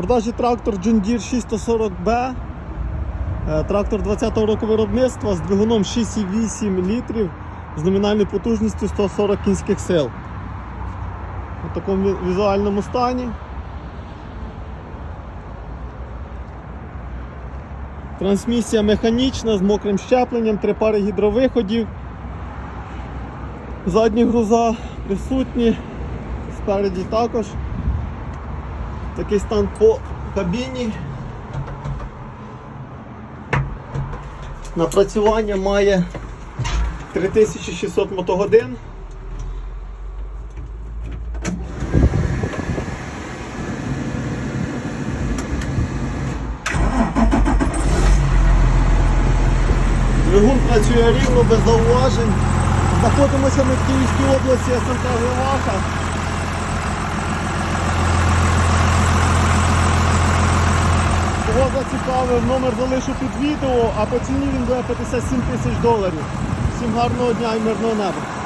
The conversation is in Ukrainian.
продажі трактор John Deere 640B. Е, Трактор 20-го року виробництва з двигуном 6,8 літрів з номінальною потужністю 140 кінських сил. У такому візуальному стані. Трансмісія механічна з мокрим щепленням, три пари гідровиходів. Задні груза присутні, спереді також. Такий стан по кабіні. Напрацювання має 3600 мотогодин. Двигун працює рівно, без зауважень. Знаходимося ми в Київській області СМТ Глеваха. Зацікавив, номер залишу під відео, а по ціні він буде 57 тисяч доларів. Всім гарного дня і мирного неба.